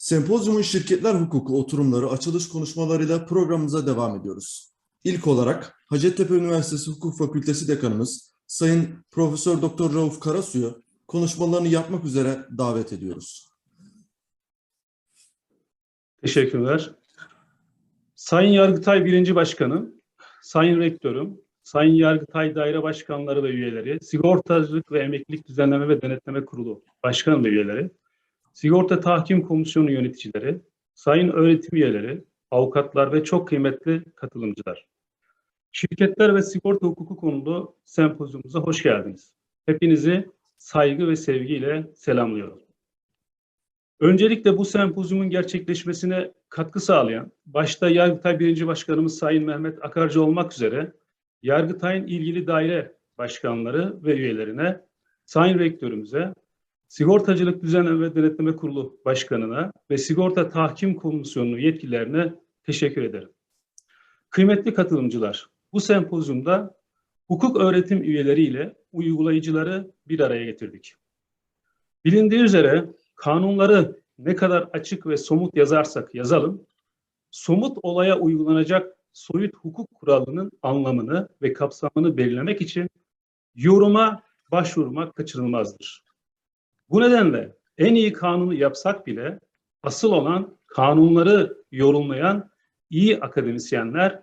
Sempozyumun şirketler hukuku oturumları açılış konuşmalarıyla programımıza devam ediyoruz. İlk olarak Hacettepe Üniversitesi Hukuk Fakültesi Dekanımız Sayın Profesör Doktor Rauf Karasu'yu konuşmalarını yapmak üzere davet ediyoruz. Teşekkürler. Sayın Yargıtay Birinci Başkanım, Sayın Rektörüm, Sayın Yargıtay Daire Başkanları ve üyeleri, Sigortacılık ve Emeklilik Düzenleme ve Denetleme Kurulu Başkan ve üyeleri, Sigorta Tahkim Komisyonu yöneticileri, Sayın öğretim üyeleri, avukatlar ve çok kıymetli katılımcılar. Şirketler ve sigorta hukuku konulu sempozyumumuza hoş geldiniz. Hepinizi saygı ve sevgiyle selamlıyorum. Öncelikle bu sempozyumun gerçekleşmesine katkı sağlayan, başta Yargıtay 1. Başkanımız Sayın Mehmet Akarcı olmak üzere, Yargıtay'ın ilgili daire başkanları ve üyelerine, Sayın Rektörümüze, Sigortacılık Düzenleme ve Denetleme Kurulu Başkanı'na ve Sigorta Tahkim Komisyonu yetkililerine teşekkür ederim. Kıymetli katılımcılar, bu sempozyumda hukuk öğretim üyeleriyle uygulayıcıları bir araya getirdik. Bilindiği üzere kanunları ne kadar açık ve somut yazarsak yazalım, somut olaya uygulanacak soyut hukuk kuralının anlamını ve kapsamını belirlemek için yoruma başvurmak kaçınılmazdır. Bu nedenle en iyi kanunu yapsak bile asıl olan kanunları yorumlayan iyi akademisyenler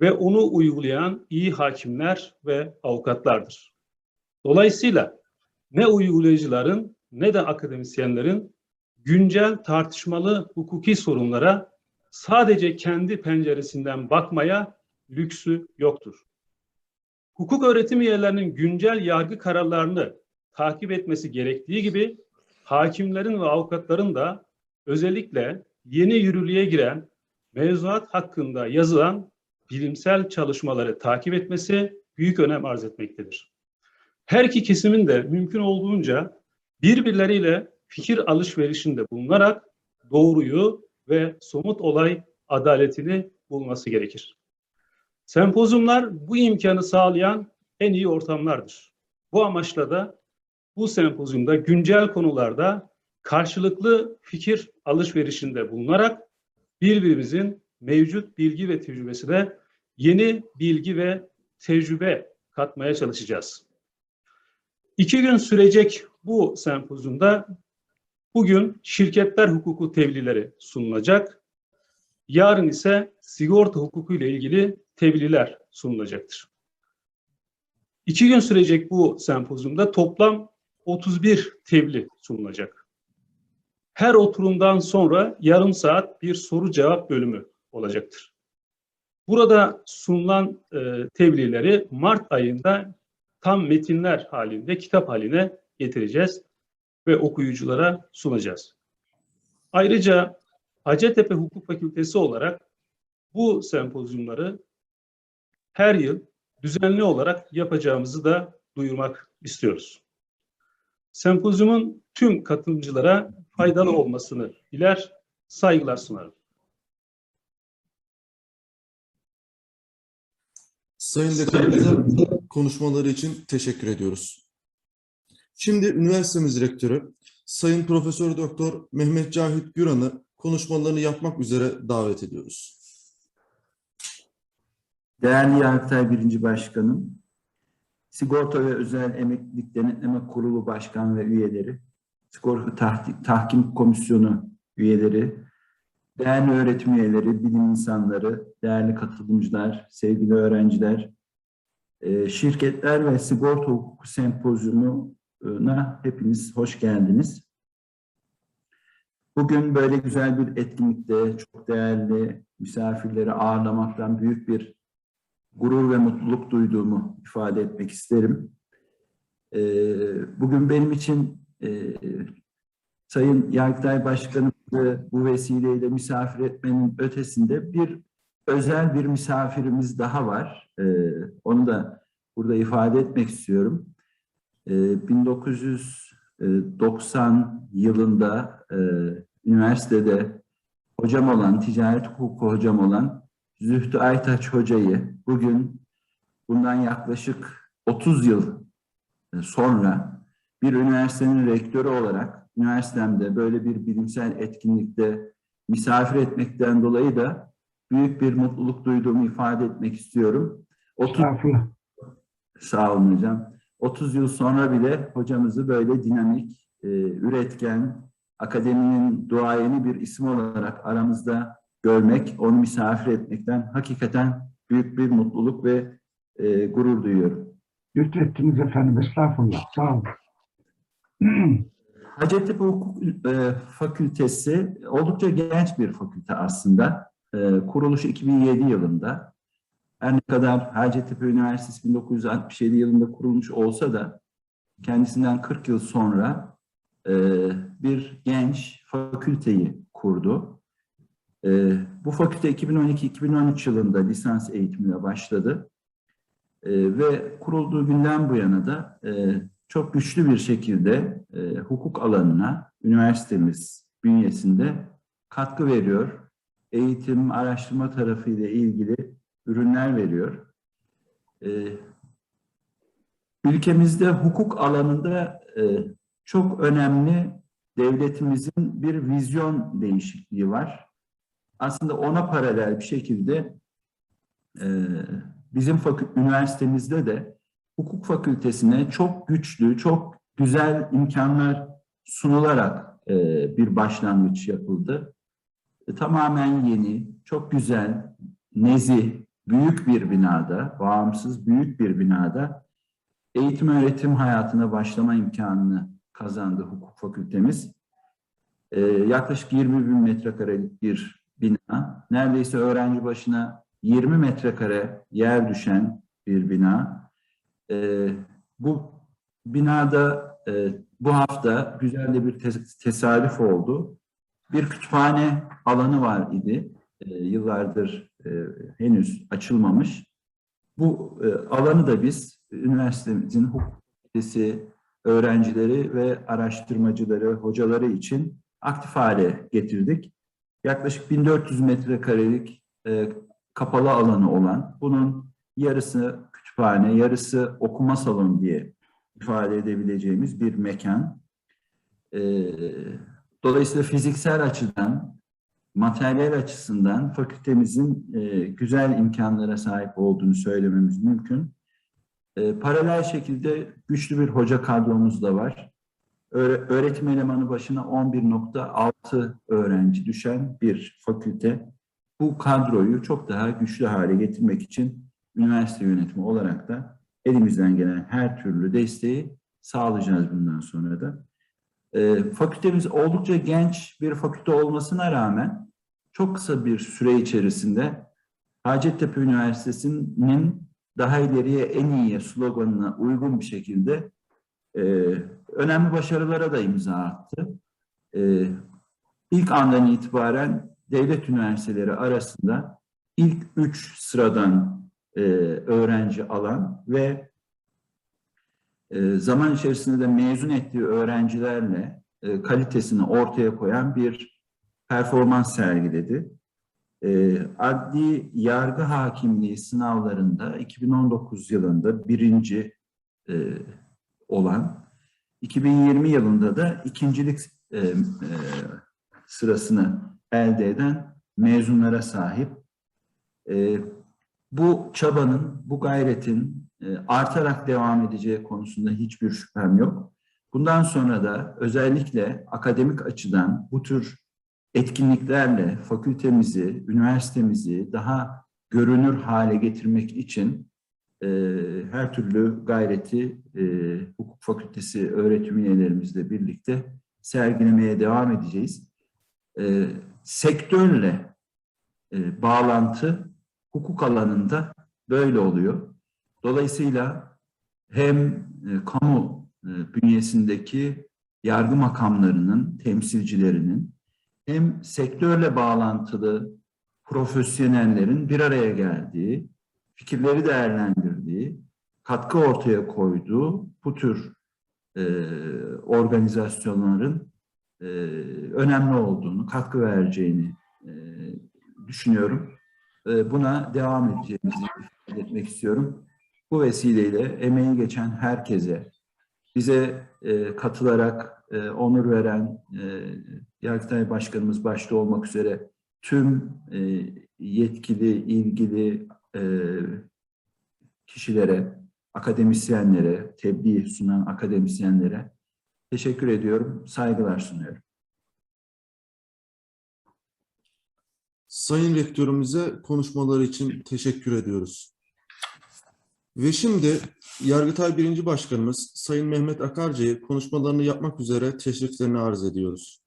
ve onu uygulayan iyi hakimler ve avukatlardır. Dolayısıyla ne uygulayıcıların ne de akademisyenlerin güncel tartışmalı hukuki sorunlara sadece kendi penceresinden bakmaya lüksü yoktur. Hukuk öğretim üyelerinin güncel yargı kararlarını takip etmesi gerektiği gibi hakimlerin ve avukatların da özellikle yeni yürürlüğe giren mevzuat hakkında yazılan bilimsel çalışmaları takip etmesi büyük önem arz etmektedir. Her iki kesimin de mümkün olduğunca birbirleriyle fikir alışverişinde bulunarak doğruyu ve somut olay adaletini bulması gerekir. Sempozyumlar bu imkanı sağlayan en iyi ortamlardır. Bu amaçla da bu sempozyumda güncel konularda karşılıklı fikir alışverişinde bulunarak birbirimizin mevcut bilgi ve tecrübesine yeni bilgi ve tecrübe katmaya çalışacağız. İki gün sürecek bu sempozyumda bugün şirketler hukuku tebliğleri sunulacak. Yarın ise sigorta hukuku ile ilgili tebliğler sunulacaktır. İki gün sürecek bu sempozyumda toplam 31 tebliğ sunulacak. Her oturumdan sonra yarım saat bir soru cevap bölümü olacaktır. Burada sunulan e, tebliğleri Mart ayında tam metinler halinde, kitap haline getireceğiz ve okuyuculara sunacağız. Ayrıca Hacettepe Hukuk Fakültesi olarak bu sempozyumları her yıl düzenli olarak yapacağımızı da duyurmak istiyoruz. Sempozyumun tüm katılımcılara faydalı olmasını diler, saygılar sunarım. Sayın Dekanımıza konuşmaları için teşekkür ediyoruz. Şimdi üniversitemiz rektörü Sayın Profesör Doktor Mehmet Cahit Güran'ı konuşmalarını yapmak üzere davet ediyoruz. Değerli Yargıtay 1. Başkanım, Sigorta ve Özel Emeklilik Denetleme Kurulu Başkan ve üyeleri, Sigorta Tahkim Komisyonu üyeleri, değerli öğretim üyeleri, bilim insanları, değerli katılımcılar, sevgili öğrenciler, e, şirketler ve sigorta hukuku sempozyumuna hepiniz hoş geldiniz. Bugün böyle güzel bir etkinlikte çok değerli misafirleri ağırlamaktan büyük bir gurur ve mutluluk duyduğumu ifade etmek isterim. Ee, Bugün benim için e, Sayın Yargıtay Başkanımızı bu vesileyle misafir etmenin ötesinde bir özel bir misafirimiz daha var. Ee, Onu da burada ifade etmek istiyorum. Ee, 1990 yılında e, üniversitede hocam olan, ticaret hukuku hocam olan Zühtü Aytaç Hoca'yı bugün bundan yaklaşık 30 yıl sonra bir üniversitenin rektörü olarak üniversitemde böyle bir bilimsel etkinlikte misafir etmekten dolayı da büyük bir mutluluk duyduğumu ifade etmek istiyorum. 30 Estağfurullah. Sağ olun hocam. 30 yıl sonra bile hocamızı böyle dinamik, e, üretken, akademinin duayeni bir isim olarak aramızda görmek, onu misafir etmekten hakikaten büyük bir mutluluk ve e, gurur duyuyorum. Lütfettiniz efendim. Estağfurullah. Sağ olun. Hacettepe Hukuk e, Fakültesi oldukça genç bir fakülte aslında. E, kuruluşu 2007 yılında. Her ne kadar Hacettepe Üniversitesi 1967 yılında kurulmuş olsa da kendisinden 40 yıl sonra e, bir genç fakülteyi kurdu. E, bu fakülte 2012-2013 yılında lisans eğitimine başladı. E, ve kurulduğu günden bu yana da e, çok güçlü bir şekilde e, hukuk alanına üniversitemiz bünyesinde katkı veriyor. Eğitim, araştırma tarafıyla ilgili ürünler veriyor. E, ülkemizde hukuk alanında e, çok önemli devletimizin bir vizyon değişikliği var. Aslında ona paralel bir şekilde e, bizim üniversitemizde de hukuk fakültesine çok güçlü, çok güzel imkanlar sunularak e, bir başlangıç yapıldı. E, tamamen yeni, çok güzel, nezih, büyük bir binada, bağımsız büyük bir binada eğitim öğretim hayatına başlama imkanını kazandı hukuk fakültemiz. E, yaklaşık 20 bin metrekarelik bir bina, neredeyse öğrenci başına 20 metrekare yer düşen bir bina. Ee, bu binada e, bu hafta güzel de bir tes- tesadüf oldu. Bir kütüphane alanı var idi. Ee, yıllardır e, henüz açılmamış. Bu e, alanı da biz üniversitemizin hukuk fakültesi öğrencileri ve araştırmacıları, hocaları için aktif hale getirdik. Yaklaşık 1400 metrekarelik e, kapalı alanı olan, bunun yarısı kütüphane, yarısı okuma salonu diye ifade edebileceğimiz bir mekan. Ee, dolayısıyla fiziksel açıdan, materyal açısından fakültemizin e, güzel imkanlara sahip olduğunu söylememiz mümkün. E, paralel şekilde güçlü bir hoca kadromuz da var. Öğre- öğretim elemanı başına 11.6 öğrenci düşen bir fakülte bu kadroyu çok daha güçlü hale getirmek için üniversite yönetimi olarak da elimizden gelen her türlü desteği sağlayacağız bundan sonra da. Ee, fakültemiz oldukça genç bir fakülte olmasına rağmen çok kısa bir süre içerisinde Hacettepe Üniversitesi'nin daha ileriye en iyiye sloganına uygun bir şekilde e, önemli başarılara da imza attı. E, ilk andan itibaren devlet üniversiteleri arasında ilk üç sıradan e, öğrenci alan ve e, zaman içerisinde de mezun ettiği öğrencilerle e, kalitesini ortaya koyan bir performans sergiledi. Adli yargı hakimliği sınavlarında 2019 yılında birinci olan, 2020 yılında da ikincilik e, e, sırasını elde eden mezunlara sahip. E, bu çabanın, bu gayretin e, artarak devam edeceği konusunda hiçbir şüphem yok. Bundan sonra da özellikle akademik açıdan bu tür etkinliklerle fakültemizi, üniversitemizi daha görünür hale getirmek için e, her türlü gayreti e, hukuk fakültesi öğretim üyelerimizle birlikte sergilemeye devam edeceğiz. E, sektörle e, bağlantı hukuk alanında böyle oluyor. Dolayısıyla hem e, kamu e, bünyesindeki yargı makamlarının, temsilcilerinin hem sektörle bağlantılı profesyonellerin bir araya geldiği, fikirleri değerlendirdiği, katkı ortaya koyduğu bu tür e, organizasyonların e, önemli olduğunu, katkı vereceğini e, düşünüyorum. E, buna devam edeceğimizi ifade etmek istiyorum. Bu vesileyle emeği geçen herkese, bize e, katılarak e, onur veren e, Yargıtay Başkanımız başta olmak üzere tüm e, yetkili, ilgili e, kişilere, akademisyenlere, tebliğ sunan akademisyenlere teşekkür ediyorum, saygılar sunuyorum. Sayın Rektörümüze konuşmaları için teşekkür ediyoruz. Ve şimdi Yargıtay 1. Başkanımız Sayın Mehmet Akarcı'yı konuşmalarını yapmak üzere teşriflerini arz ediyoruz.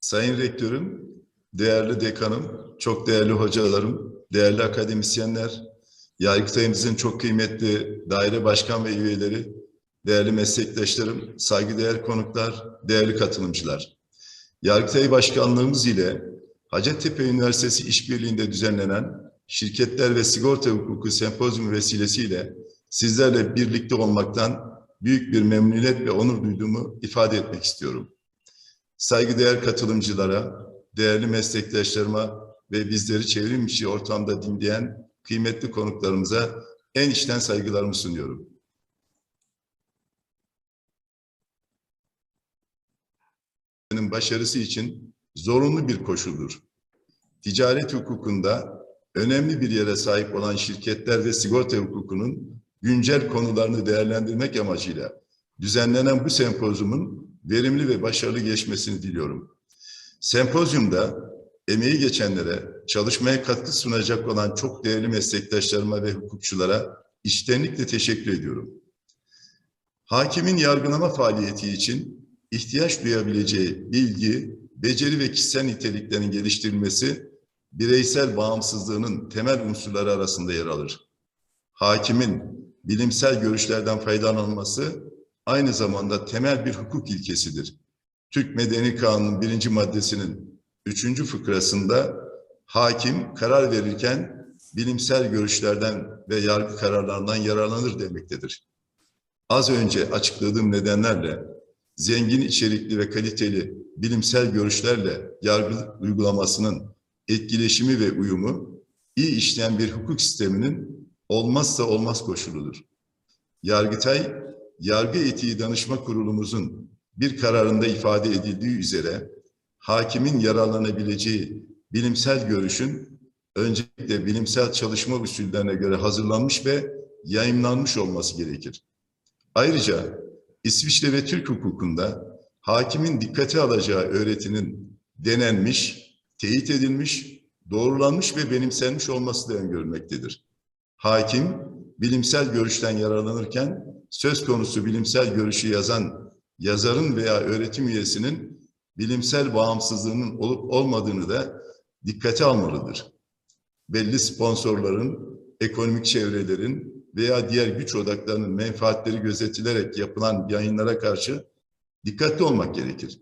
Sayın Rektörüm, değerli dekanım, çok değerli hocalarım, değerli akademisyenler, Yargıtay'ımızın çok kıymetli daire başkan ve üyeleri, değerli meslektaşlarım, saygıdeğer konuklar, değerli katılımcılar. Yargıtay Başkanlığımız ile Hacettepe Üniversitesi işbirliğinde düzenlenen Şirketler ve Sigorta Hukuku Sempozyumu vesilesiyle sizlerle birlikte olmaktan büyük bir memnuniyet ve onur duyduğumu ifade etmek istiyorum. Saygıdeğer katılımcılara, değerli meslektaşlarıma ve bizleri çevrim içi ortamda dinleyen kıymetli konuklarımıza en içten saygılarımı sunuyorum. başarısı için zorunlu bir koşuldur. Ticaret hukukunda önemli bir yere sahip olan şirketler ve sigorta hukukunun güncel konularını değerlendirmek amacıyla düzenlenen bu sempozyumun verimli ve başarılı geçmesini diliyorum. Sempozyumda emeği geçenlere, çalışmaya katkı sunacak olan çok değerli meslektaşlarıma ve hukukçulara içtenlikle teşekkür ediyorum. Hakimin yargılama faaliyeti için ihtiyaç duyabileceği bilgi, beceri ve kişisel niteliklerin geliştirilmesi bireysel bağımsızlığının temel unsurları arasında yer alır. Hakimin bilimsel görüşlerden faydalanması aynı zamanda temel bir hukuk ilkesidir. Türk Medeni Kanunu'nun birinci maddesinin üçüncü fıkrasında hakim karar verirken bilimsel görüşlerden ve yargı kararlarından yararlanır demektedir. Az önce açıkladığım nedenlerle zengin içerikli ve kaliteli bilimsel görüşlerle yargı uygulamasının etkileşimi ve uyumu iyi işleyen bir hukuk sisteminin olmazsa olmaz koşuludur. Yargıtay, Yargı Etiği Danışma Kurulumuzun bir kararında ifade edildiği üzere hakimin yararlanabileceği bilimsel görüşün öncelikle bilimsel çalışma usullerine göre hazırlanmış ve yayımlanmış olması gerekir. Ayrıca İsviçre ve Türk hukukunda hakimin dikkate alacağı öğretinin denenmiş, teyit edilmiş, doğrulanmış ve benimsenmiş olması da öngörülmektedir. Hakim, bilimsel görüşten yararlanırken söz konusu bilimsel görüşü yazan yazarın veya öğretim üyesinin bilimsel bağımsızlığının olup olmadığını da dikkate almalıdır. Belli sponsorların, ekonomik çevrelerin veya diğer güç odaklarının menfaatleri gözetilerek yapılan yayınlara karşı dikkatli olmak gerekir.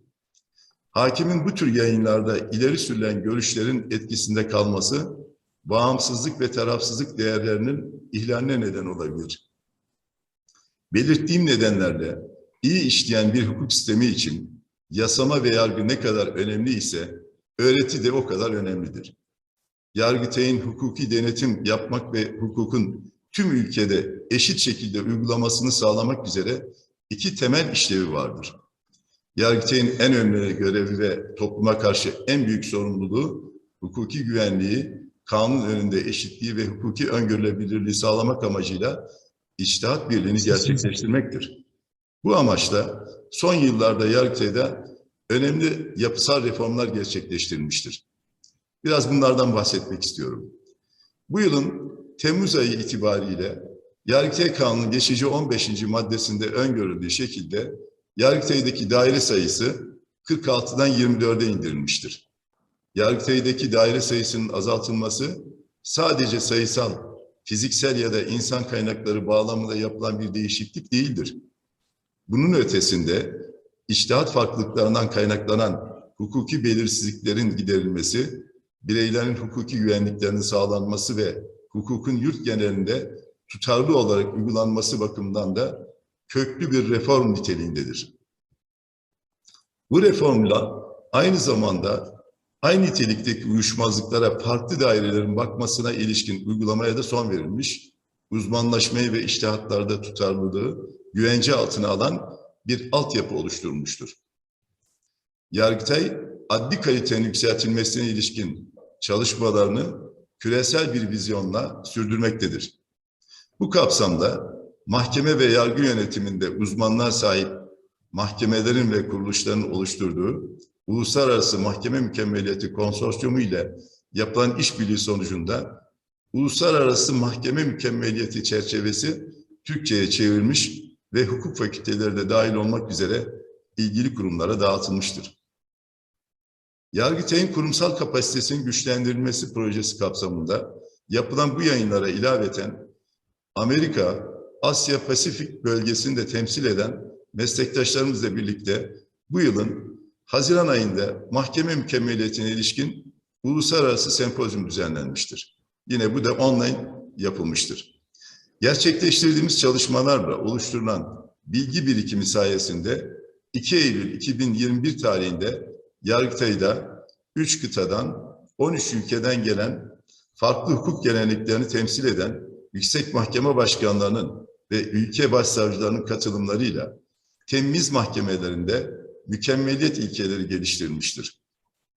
Hakimin bu tür yayınlarda ileri sürülen görüşlerin etkisinde kalması, bağımsızlık ve tarafsızlık değerlerinin ihlaline neden olabilir. Belirttiğim nedenlerle iyi işleyen bir hukuk sistemi için yasama ve yargı ne kadar önemli ise öğreti de o kadar önemlidir. Yargıtay'ın hukuki denetim yapmak ve hukukun tüm ülkede eşit şekilde uygulamasını sağlamak üzere iki temel işlevi vardır. Yargıtay'ın en önemli görevi ve topluma karşı en büyük sorumluluğu hukuki güvenliği, kanun önünde eşitliği ve hukuki öngörülebilirliği sağlamak amacıyla içtihat birliğini gerçekleştirmektir. Bu amaçla son yıllarda Yargıtay'da önemli yapısal reformlar gerçekleştirilmiştir. Biraz bunlardan bahsetmek istiyorum. Bu yılın Temmuz ayı itibariyle Yargıtay Kanunu'nun geçici 15. maddesinde öngörüldüğü şekilde Yargıtay'daki daire sayısı 46'dan 24'e indirilmiştir. Yargıtay'daki daire sayısının azaltılması sadece sayısal, fiziksel ya da insan kaynakları bağlamında yapılan bir değişiklik değildir. Bunun ötesinde içtihat farklılıklarından kaynaklanan hukuki belirsizliklerin giderilmesi, bireylerin hukuki güvenliklerinin sağlanması ve hukukun yurt genelinde tutarlı olarak uygulanması bakımından da köklü bir reform niteliğindedir. Bu reformla aynı zamanda aynı nitelikteki uyuşmazlıklara farklı dairelerin bakmasına ilişkin uygulamaya da son verilmiş uzmanlaşmayı ve iştihatlarda tutarlılığı güvence altına alan bir altyapı oluşturmuştur. Yargıtay, adli kalitenin yükseltilmesine ilişkin çalışmalarını küresel bir vizyonla sürdürmektedir. Bu kapsamda mahkeme ve yargı yönetiminde uzmanlar sahip mahkemelerin ve kuruluşların oluşturduğu Uluslararası Mahkeme Mükemmeliyeti Konsorsiyumu ile yapılan işbirliği sonucunda Uluslararası Mahkeme Mükemmeliyeti çerçevesi Türkçe'ye çevrilmiş ve hukuk fakülteleri de dahil olmak üzere ilgili kurumlara dağıtılmıştır. Yargıtay'ın kurumsal kapasitesinin güçlendirilmesi projesi kapsamında yapılan bu yayınlara ilaveten Amerika, Asya Pasifik bölgesini de temsil eden meslektaşlarımızla birlikte bu yılın Haziran ayında mahkeme mükemmeliyetine ilişkin uluslararası sempozyum düzenlenmiştir. Yine bu da online yapılmıştır. Gerçekleştirdiğimiz çalışmalarla oluşturulan bilgi birikimi sayesinde 2 Eylül 2021 tarihinde Yargıtay'da 3 kıtadan 13 ülkeden gelen farklı hukuk geleneklerini temsil eden yüksek mahkeme başkanlarının ve ülke başsavcılarının katılımlarıyla temiz mahkemelerinde mükemmeliyet ilkeleri geliştirilmiştir.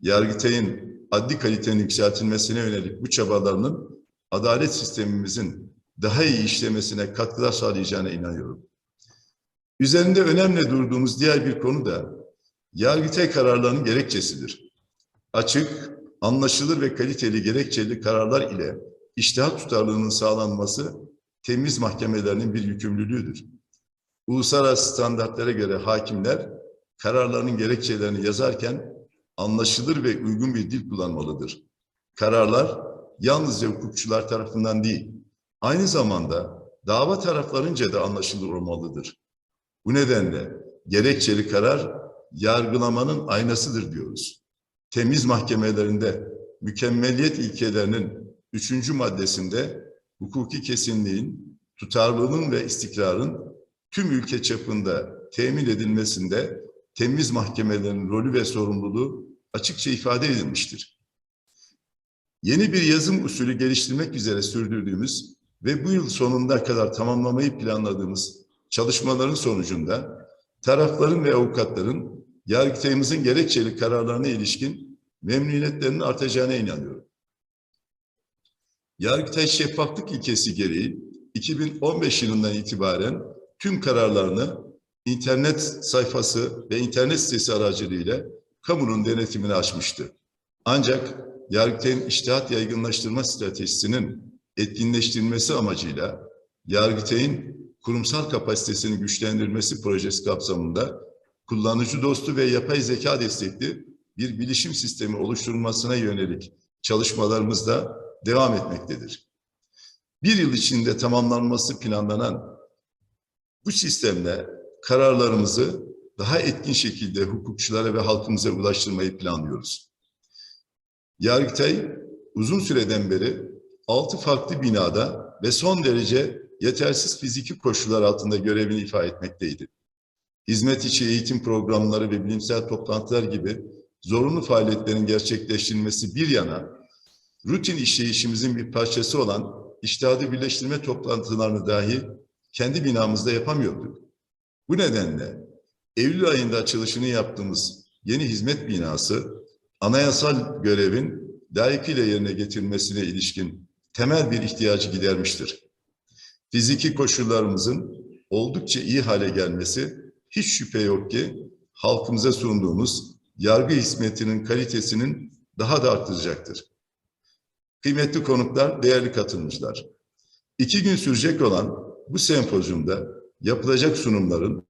Yargıtay'ın adli kalitenin yükseltilmesine yönelik bu çabalarının adalet sistemimizin daha iyi işlemesine katkılar sağlayacağına inanıyorum. Üzerinde önemli durduğumuz diğer bir konu da Yargıtay kararlarının gerekçesidir. Açık, anlaşılır ve kaliteli gerekçeli kararlar ile iştihat tutarlılığının sağlanması temiz mahkemelerinin bir yükümlülüğüdür. Uluslararası standartlara göre hakimler kararlarının gerekçelerini yazarken anlaşılır ve uygun bir dil kullanmalıdır. Kararlar yalnızca hukukçular tarafından değil, aynı zamanda dava taraflarınca da anlaşılır olmalıdır. Bu nedenle gerekçeli karar yargılamanın aynasıdır diyoruz. Temiz mahkemelerinde mükemmeliyet ilkelerinin üçüncü maddesinde hukuki kesinliğin, tutarlılığın ve istikrarın tüm ülke çapında temin edilmesinde temiz mahkemelerin rolü ve sorumluluğu açıkça ifade edilmiştir. Yeni bir yazım usulü geliştirmek üzere sürdürdüğümüz ve bu yıl sonuna kadar tamamlamayı planladığımız çalışmaların sonucunda tarafların ve avukatların Yargıtay'ımızın gerekçeli kararlarına ilişkin memnuniyetlerinin artacağına inanıyorum. Yargıtay şeffaflık ilkesi gereği 2015 yılından itibaren tüm kararlarını internet sayfası ve internet sitesi aracılığıyla kamunun denetimine açmıştı. Ancak Yargıtay'ın iştihat yaygınlaştırma stratejisinin etkinleştirilmesi amacıyla Yargıtay'ın kurumsal kapasitesini güçlendirmesi projesi kapsamında kullanıcı dostu ve yapay zeka destekli bir bilişim sistemi oluşturulmasına yönelik çalışmalarımız da devam etmektedir. Bir yıl içinde tamamlanması planlanan bu sistemle kararlarımızı daha etkin şekilde hukukçulara ve halkımıza ulaştırmayı planlıyoruz. Yargıtay uzun süreden beri altı farklı binada ve son derece yetersiz fiziki koşullar altında görevini ifa etmekteydi. Hizmet içi eğitim programları ve bilimsel toplantılar gibi zorunlu faaliyetlerin gerçekleştirilmesi bir yana, rutin işleyişimizin bir parçası olan iştihadı birleştirme toplantılarını dahi kendi binamızda yapamıyorduk. Bu nedenle Eylül ayında açılışını yaptığımız yeni hizmet binası, anayasal görevin layıkıyla yerine getirilmesine ilişkin temel bir ihtiyacı gidermiştir. Fiziki koşullarımızın oldukça iyi hale gelmesi hiç şüphe yok ki halkımıza sunduğumuz yargı hizmetinin kalitesinin daha da artacaktır. Kıymetli konuklar, değerli katılımcılar. İki gün sürecek olan bu sempozyumda yapılacak sunumların,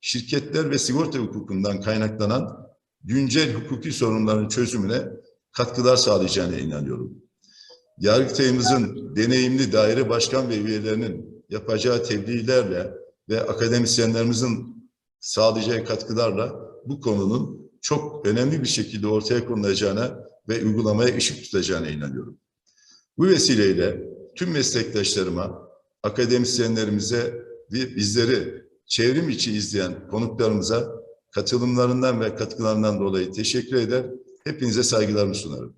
şirketler ve sigorta hukukundan kaynaklanan güncel hukuki sorunların çözümüne katkılar sağlayacağına inanıyorum. Yargıtay'ımızın deneyimli daire başkan ve üyelerinin yapacağı tebliğlerle ve akademisyenlerimizin sağlayacağı katkılarla bu konunun çok önemli bir şekilde ortaya konulacağına ve uygulamaya ışık tutacağına inanıyorum. Bu vesileyle tüm meslektaşlarıma, akademisyenlerimize ve bizleri çevrim içi izleyen konuklarımıza katılımlarından ve katkılarından dolayı teşekkür eder. Hepinize saygılarımı sunarım.